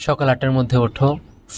সকাল আটটার মধ্যে ওঠো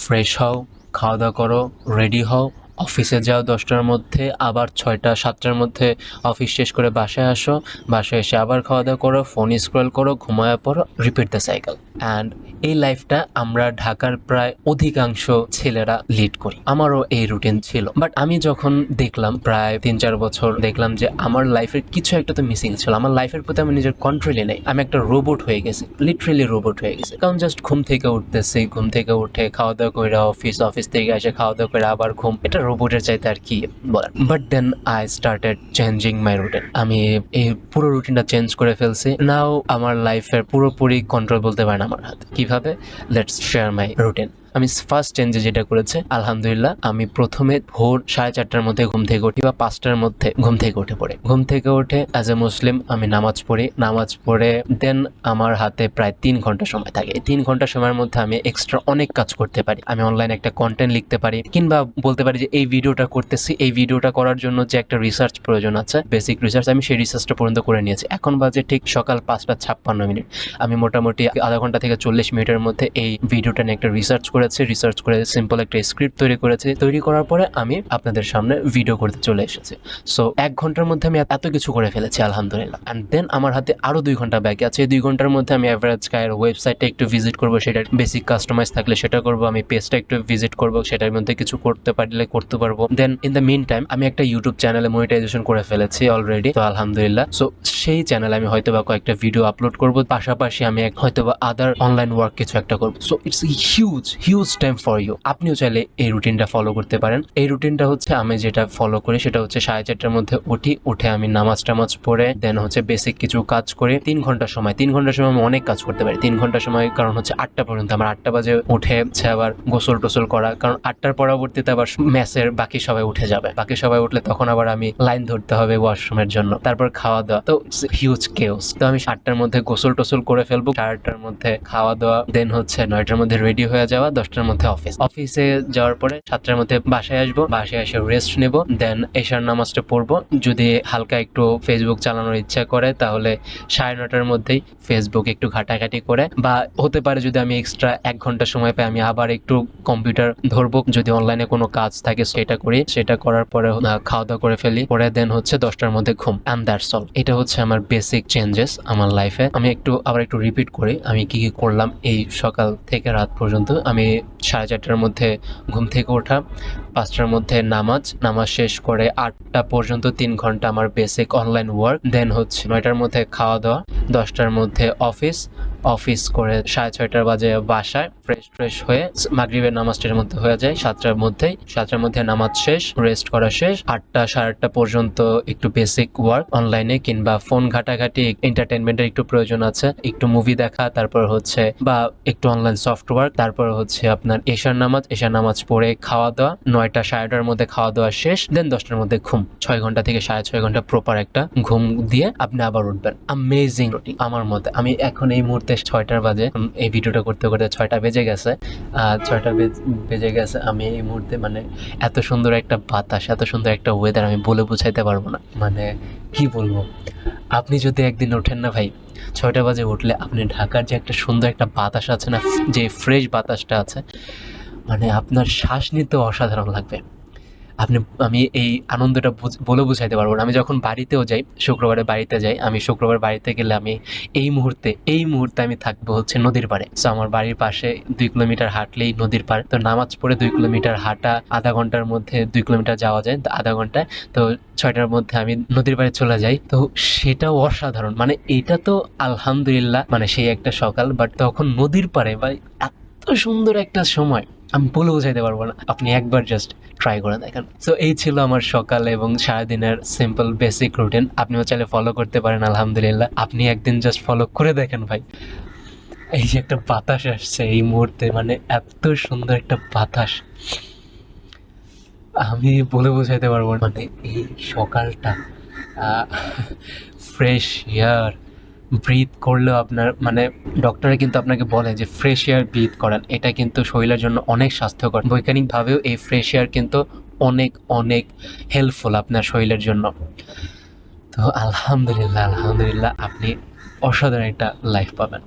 ফ্রেশ হও খাওয়া দাওয়া করো রেডি হও। অফিসে যাও, দশটার মধ্যে, আবার ছয়টা, সাতটার মধ্যে অফিস শেষ করে বাসায় আসো। বাসায় এসে আবার খাওয়া দাওয়া করো ফোন স্ক্রল করো, ঘুমায় পড়ো রিপিট দ্য সাইকেল অ্যান্ড এই লাইফটা আমরা ঢাকার প্রায় অধিকাংশ ছেলেরা লিড করি। আমারও এই রুটিন ছিল। বাট আমি যখন দেখলাম, প্রায় তিন চার বছর দেখলাম যে আমার লাইফের কিছু একটা তো মিসিং ছিল। আমার লাইফের প্রতি আমি নিজের কন্ট্রোলে নেই। আমি একটা রোবট হয়ে গেছি। লিটারেলি রোবট হয়ে গেছি। কারণ জাস্ট ঘুম থেকে উঠতেছি, ঘুম থেকে উঠে খাওয়া দাওয়া করে অফিস অফিস থেকে এসে খাওয়া দাওয়া করে আবার ঘুম। এটা রোবটের চাইতে আর কি বলার। But then I started changing my routine আমি এই পুরো রুটিনটা চেঞ্জ করে ফেলছি। নাও আমার লাইফের পুরোপুরি কন্ট্রোল বলতে পারেন আমার হাতে। কীভাবে? লেটস শেয়ার মাই রুটিন আমি ফার্স্ট চেঞ্জে যেটা করেছে, আলহামদুলিল্লাহ, আমি প্রথমে ভোর সাড়ে চারটার মধ্যে ঘুম থেকে উঠি বা পাঁচটার মধ্যে ঘুম থেকে উঠে পড়ে। ঘুম থেকে উঠে অ্যাজ এ মুসলিম আমি নামাজ পড়ি। নামাজ পড়ে দেন আমার হাতে প্রায় তিন ঘণ্টা সময় থাকে। তিন ঘণ্টা সময়ের মধ্যে আমি এক্সট্রা অনেক কাজ করতে পারি। আমি অনলাইনে একটা কন্টেন্ট লিখতে পারি কিংবা বলতে পারি যে এই ভিডিওটা করতেছি, এই ভিডিওটা করার জন্য যে একটা রিসার্চ প্রয়োজন আছে বেসিক রিসার্চ আমি সেই রিসার্চটা পর্যন্ত করে নিয়েছি। এখন বাজে ঠিক সকাল পাঁচটা ছাপ্পান্ন মিনিট। আমি মোটামুটি আধা ঘণ্টা থেকে চল্লিশ মিনিটের মধ্যে এই ভিডিওটা নিয়ে একটা রিসার্চ করেছি রিসার্চ করে সিম্পল একটা স্ক্রিপ্ট তৈরি করেছি। তৈরি করার পরে আমি আপনাদের সামনে ভিডিও করতে চলে এসেছি। সো এক ঘণ্টার মধ্যে আমি এত কিছু করে ফেলেছি, আলহামদুলিল্লাহ। অ্যান্ড দেন আমার হাতে আরও দুই ঘণ্টা বাকি আছে। এই দুই ঘণ্টার মধ্যে আমি অ্যাভারেজ গায়ের ওয়েবসাইটটা একটু ভিজিট করব, সেটার বেসিক কাস্টমাইজ থাকলে সেটা করব, আমি পেজটা একটু ভিজিট করব, সেটার মধ্যে কিছু করতে পারলে করতে পারব। Then in the mean time আমি একটা ইউটিউব চ্যানেলে মনিটাইজেশন করে ফেলেছি অলরেডি তো আলহামদুলিল্লাহ। সো সেই চ্যানেলে আমি হয়তো বা কয়েকটা ভিডিও আপলোড করব। পাশাপাশি আমি হয়তো বা আদার অনলাইন ওয়ার্ক কিছু একটা করব। So it's huge huge time for you আপনিও চাইলে এই রুটিনটা ফলো করতে পারেন। এই রুটিনটা হচ্ছে আমি যেটা ফলো করি, সেটা হচ্ছে সাড়ে চারটার মধ্যে উঠি, উঠে আমি নামাজ টামাজ পড়ে দেন হচ্ছে বেসিক কিছু কাজ করে। তিন ঘণ্টা সময়, তিন ঘণ্টা সময় আমি অনেক কাজ করতে পারি। তিন ঘণ্টা সময়, কারণ হচ্ছে আটটা পর্যন্ত আমার আটটা বাজে উঠে, হচ্ছে আবার গোসল টোসল করা, কারণ আটটার পরবর্তীতে আবার ম্যাচের বাকি সবাই উঠে যাবে। বাকি সবাই উঠলে তখন আবার আমি লাইন ধরতে হবে ওয়াশরুমের জন্য। তারপর খাওয়া দাওয়া তো হিউজ কেওস তো আমি আটটার মধ্যে গোসল টোসল করে ফেলব, সাড়ে মধ্যে খাওয়া দাওয়া দেন হচ্ছে নয়টার মধ্যে রেডি হয়ে যাওয়া দশটার মধ্যে অফিস অফিসে যাওয়ার পরে সাতটার মধ্যে বাসায় আসব, বাসায় এসে রেস্ট নেব দেন এশার নামাজটা পড়ব। যদি হালকা একটু ফেসবুক চালানোর ইচ্ছা করে, তাহলে সাড়ে নটার মধ্যেই ফেসবুক একটু ঘাটাঘাটি করে। বা হতে পারে যদি আমি এক্সট্রা এক ঘণ্টা সময় পাই, আমি আবার একটু কম্পিউটার ধরবো। যদি অনলাইনে কোনো কাজ থাকে, সেটা করি। সেটা করার পরে খাওয়া দাওয়া করে ফেলি। পরে দেন হচ্ছে দশটার মধ্যে ঘুম। অ্যান্ড দ্যাটস অল এটা হচ্ছে আমার বেসিক চেঞ্জেস আমার লাইফে আমি একটু, আবার একটু রিপিট করি। আমি কি কি করলাম এই সকাল থেকে রাত পর্যন্ত। আমি সাড়ে চারটার মধ্যে ঘুম থেকে ওঠা, পাঁচটার মধ্যে নামাজ নামাজ শেষ করে আটটা পর্যন্ত তিন ঘণ্টা আমার বেসিক অনলাইন ওয়ার্ক দেন হচ্ছে নয়টার মধ্যে খাওয়া দাওয়া, দশটার মধ্যে অফিস অফিস করে সাড়ে ছয়টার বাজে বাসায় ফ্রেশ ফ্রেশ হয়ে মাগরিবের নামাজটার মধ্যে হয়ে যায়, সাতটার মধ্যেই। সাতটার মধ্যে নামাজ শেষ রেস্ট করা শেষ। আটটা, সাড়ে আটটা পর্যন্ত একটু বেসিক ওয়ার্ক অনলাইনে কিংবা ফোন ঘাটাঘাটি এন্টারটেনমেন্টের একটু প্রয়োজন আছে, একটু মুভি দেখা, তারপর হচ্ছে বা একটু অনলাইন সফটওয়্যার তারপর হচ্ছে আপনার এশার নামাজ এশার নামাজ পড়ে খাওয়া দাওয়া নয়টা, সাড়ে মধ্যে খাওয়া দাওয়া শেষ দেন দশটার মধ্যে ঘুম। ছয় ঘণ্টা থেকে সাড়ে ছয় ঘণ্টা প্রপার একটা ঘুম দিয়ে আপনি আবার উঠবেন। আমেজিং রুটিন আমার মতে। আমি এখন এই মুহূর্তে ছয়টার বাজে। এই ভিডিওটা করতে করতে ছয়টা বেজে গেছে। আহ, ছয়টা বেজে গেছে আমি এই মুহূর্তে মানে এত সুন্দর একটা বাতাস এত সুন্দর একটা ওয়েদার আমি বলে বুঝাইতে পারব না। মানে কি বলব? আপনি যদি একদিন ওঠেন না ভাই ছয়টা বাজে উঠলে আপনি ঢাকার যে একটা সুন্দর একটা বাতাস আছে না যে ফ্রেশ বাতাসটা আছে মানে আপনার শ্বাস নিতে অসাধারণ লাগবে। আপনি, আমি এই আনন্দটা বলে বুঝাইতে পারব না। আমি যখন বাড়িতেও যাই, শুক্রবারে বাড়িতে যাই, আমি শুক্রবার বাড়িতে গেলে আমি এই মুহূর্তে এই মুহূর্তে আমি থাকব হচ্ছে নদীর পাড়ে। সো আমার বাড়ির পাশে দুই কিলোমিটার হাঁটলেই নদীর পাড়। তো নামাজ পড়ে দুই কিলোমিটার হাঁটা, আধা ঘণ্টার মধ্যে দুই কিলোমিটার যাওয়া যায় আধা ঘন্টায়। তো ছয়টার মধ্যে আমি নদীর পাড়ে চলে যাই। তো সেটাও অসাধারণ। মানে এটা তো আলহামদুলিল্লাহ মানে সেই একটা সকাল বাট তখন নদীর পাড়ে বা এত সুন্দর একটা সময়। আমি বলে বোঝাইতে পারব না। আপনি একবার জাস্ট ট্রাই করে দেখেন। সো এই ছিল আমার সকাল এবং সারাদিনের সিম্পল বেসিক রুটিন আপনিও চাইলে ফলো করতে পারেন, আলহামদুলিল্লাহ। আপনি একদিন জাস্ট ফলো করে দেখেন ভাই। এই যে একটা বাতাস আসছে এই মুহূর্তে মানে এত সুন্দর একটা বাতাস। আমি বলে বোঝাইতে পারব মানে এই সকালটা ফ্রেশ এয়ার ব্রিথ করলেও আপনার মানে ডক্টরে কিন্তু আপনাকে বলে যে ফ্রেশ এয়ার ব্রিথ করান। এটা কিন্তু শরীরের জন্য অনেক স্বাস্থ্যকর। বৈজ্ঞানিকভাবেও এই ফ্রেশ এয়ার কিন্তু অনেক অনেক হেল্পফুল আপনার শরীরের জন্য। তো আলহামদুলিল্লাহ আলহামদুলিল্লাহ, আপনি অসাধারণ একটা লাইফ পাবেন।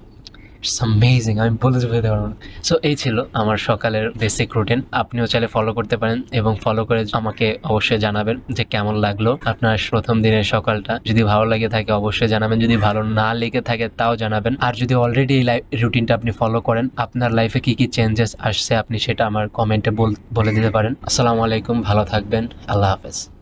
অ্যামেজিং আমি বলে যেতে পারব না সো এই ছিল আমার সকালের বেসিক রুটিন আপনিও চাইলে ফলো করতে পারেন এবং ফলো করে আমাকে অবশ্যই জানাবেন যে কেমন লাগল আপনার প্রথম দিনের সকালটা। যদি ভালো লাগে থাকে অবশ্যই জানাবেন। যদি ভালো না লেগে থাকে তাও জানাবেন। আর যদি অলরেডি এই রুটিনটা আপনি ফলো করেন, আপনার লাইফে কি কি চেঞ্জেস আসছে আপনি সেটা আমার কমেন্টে বলে দিতে পারেন। আসসালামু আলাইকুম, ভালো থাকবেন। আল্লাহ হাফেজ।